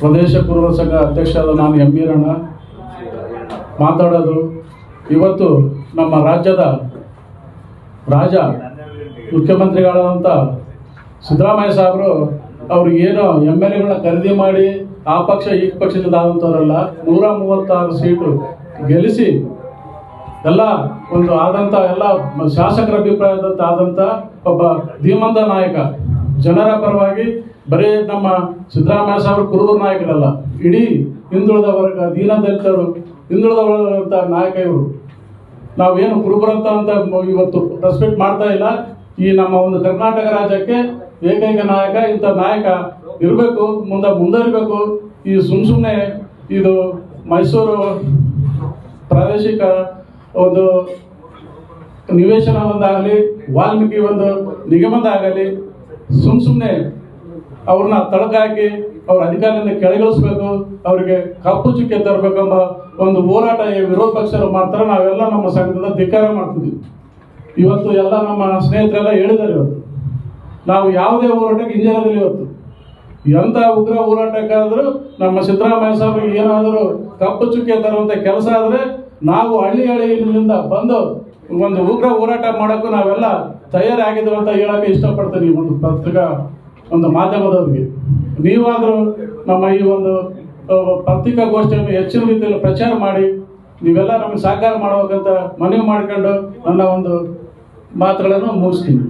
ಪ್ರದೇಶ ಪೂರ್ವ ಸಂಘ ಅಧ್ಯಕ್ಷರಾದ ನಾನು ಎಂ ಮಾತಾಡೋದು. ಇವತ್ತು ನಮ್ಮ ರಾಜ್ಯದ ರಾಜ ಮುಖ್ಯಮಂತ್ರಿಗಳಾದಂಥ ಸಿದ್ದರಾಮಯ್ಯ ಸಾಹೇಬರು ಅವ್ರಿಗೆ ಏನು ಎಂ ಎಲ್ ಎಗಳನ್ನ ಖರೀದಿ ಮಾಡಿ ಆ ಪಕ್ಷ ಈ ಪಕ್ಷದಿಂದ ಆದಂಥವ್ರಲ್ಲ ನೂರ ಮೂವತ್ತಾರು ಸೀಟು ಗೆಲ್ಲಿಸಿ ಎಲ್ಲ ಒಂದು ಆದಂಥ ಎಲ್ಲ ಶಾಸಕರ ಅಭಿಪ್ರಾಯದಂತ ಆದಂಥ ಒಬ್ಬ ಧೀಮಂತ ನಾಯಕ. ಜನರ ಪರವಾಗಿ ಬರೀ ನಮ್ಮ ಸಿದ್ದರಾಮಯ್ಯ ಸಾಹೇಬರು ಕುರುಬರ ನಾಯಕರಲ್ಲ. ಇಡೀ ಹಿಂದುಳಿದ ವರ್ಗ ದೀನದಲಿತರು ಹಿಂದುಳಿದ ವರ್ಗದಂಥ ನಾಯಕ ಇವರು. ನಾವೇನು ಕುರುಬರಂತ ಅಂತ ಇವತ್ತು ರೆಸ್ಪೆಕ್ಟ್ ಮಾಡ್ತಾ ಇಲ್ಲ. ಈ ನಮ್ಮ ಒಂದು ಕರ್ನಾಟಕ ರಾಜ್ಯಕ್ಕೆ ಏಕೈಕ ನಾಯಕ, ಇಂಥ ನಾಯಕ ಇರಬೇಕು, ಮುಂದೆ ಮುಂದರಿಬೇಕು. ಈ ಸುಮ್ ಸುಮ್ಮನೆ ಇದು ಮೈಸೂರು ಪ್ರಾದೇಶಿಕ ಒಂದು ನಿವೇಶನ ಒಂದಾಗಲಿ, ವಾಲ್ಮೀಕಿ ಒಂದು ನಿಗಮದಾಗಲಿ ಸುಮ್ ಸುಮ್ಮನೆ ಅವ್ರನ್ನ ತಳಕಾಕಿ ಅವ್ರ ಅಧಿಕಾರದಿಂದ ಕೆಳಗಿಳಿಸ್ಬೇಕು, ಅವರಿಗೆ ಕಪ್ಪು ಚುಕ್ಕೆ ತರಬೇಕೆಂಬ ಒಂದು ಹೋರಾಟ ವಿರೋಧ ಪಕ್ಷರು ಮಾಡ್ತಾರೆ. ನಾವೆಲ್ಲ ನಮ್ಮ ಸಂಘದಿಂದ ಧಿಕ್ಕಾರ ಮಾಡ್ತಿದ್ವಿ ಇವತ್ತು ಎಲ್ಲ ನಮ್ಮ ಸ್ನೇಹಿತರೆಲ್ಲ ಹೇಳಿದ್ದಾರೆ ಇವತ್ತು. ನಾವು ಯಾವುದೇ ಹೋರಾಟಕ್ಕೆ ಹಿಂಜರಿದಿಲ್ಲ ಇವತ್ತು. ಎಂಥ ಉಗ್ರ ಹೋರಾಟಕ್ಕಾದರೂ ನಮ್ಮ ಸಿದ್ದರಾಮಯ್ಯ ಸಾಹೇಬರಿಗೆ ಏನಾದರೂ ಕಪ್ಪು ಚುಕ್ಕೆ ತರುವಂಥ ಕೆಲಸ ಆದರೆ ನಾವು ಹಳ್ಳಿ ಹಳ್ಳಿಯಿಂದ ಬಂದು ಒಂದು ಉಗ್ರ ಹೋರಾಟ ಮಾಡೋಕ್ಕೂ ನಾವೆಲ್ಲ ತಯಾರಾಗಿದ್ದೀವಿ ಅಂತ ಹೇಳಕ್ಕೆ ಇಷ್ಟಪಡ್ತೀನಿ ಒಂದು ಪತ್ರಿಕಾ ಒಂದು ಮಾಧ್ಯಮದವರಿಗೆ ನೀವಾದರೂ ನಮ್ಮ ಈ ಒಂದು ಪತ್ರಿಕಾಗೋಷ್ಠಿಯನ್ನು ಹೆಚ್ಚಿನ ರೀತಿಯಲ್ಲಿ ಪ್ರಚಾರ ಮಾಡಿ, ನೀವೆಲ್ಲ ನಮಗೆ ಸಹಕಾರ ಮಾಡಬೇಕಂತ ಮನವಿ ಮಾಡ್ಕೊಂಡು ನನ್ನ ಒಂದು ಮಾತುಗಳನ್ನು ಮುಗಿಸ್ತೀನಿ.